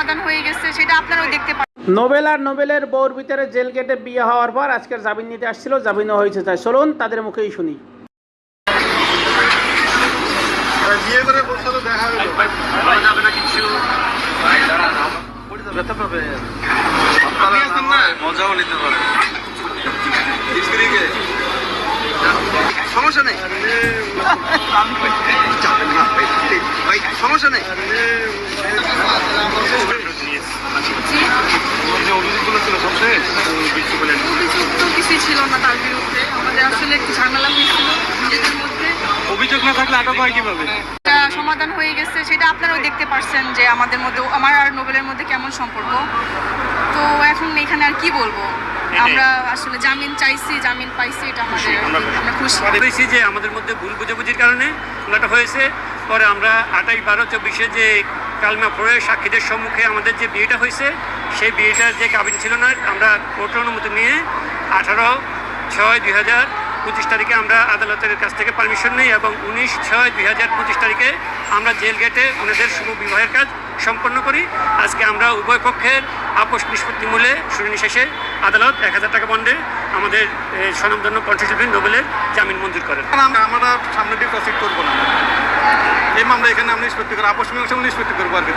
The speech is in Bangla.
সমাধান হয়ে গেছে সেটা আপনারাও দেখতে পারেন নোবেল আর নোবেলের বউর ভিতরে জেল গেটে বিয়ে হওয়ার পর আজকের জামিন নিতে আসছিল জামিনও হয়েছে। তাই চলুন তাদের মুখেই শুনি। বিয়ে করে দেখা যাবে না কিছু ব্যথা পাবে মজাও নিতে পারে সমস্যা নেই। সমস্যা নেই। অভিযোগ না তার বিরুদ্ধে। আমাদের আসলে একটু ঝামেলা হয়েছিল নিজেদের মধ্যে। অভিযোগ থাকলে আটক হয় কীভাবে? সমাধান হয়ে গেছে সেটা আপনারাও দেখতে পারছেন যে আমাদের মধ্যে আমার আর নোবেলের মধ্যে কেমন সম্পর্ক। তো এখন এখানে আর কি বলব? আমরা আসলে জামিন চাইছি জামিন পাইছি এটা আমাদের আমরা খুশি। যে আমাদের মধ্যে ভুল বুঝাবুঝির কারণে ওনাটা হয়েছে। পরে আমরা আঠাশ বারো চব্বিশে যে কালমা পড়ে সাক্ষীদের সম্মুখে আমাদের যে বিয়েটা হয়েছে, সেই বিয়েটার যে কাবিন ছিল না, আমরা কোর্ট অনুমতি নিয়ে আঠারো ছয় দুই হাজার পঁচিশ তারিখে আমরা আদালতের কাছ থেকে পারমিশন নিই এবং উনিশ ছয় দুই হাজার পঁচিশ তারিখে আমরা জেল গেটে ওনাদের শুভ বিবাহের কাজ সম্পন্ন করি। আজকে আমরা উভয় পক্ষের আপোষ নিষ্পত্তি মূলে শুনানি শেষে আদালত এক হাজার টাকা বন্ডে আমাদের স্বনামধন্য কণ্ঠশিল্পী নোবেলের জামিন মঞ্জুর করেন। আমরা সামনে দিয়ে প্রসিড করব না। এই মামলা এখানে আমরা নিষ্পত্তি করব আপস মীমাংসা নিষ্পত্তি করব আর কি।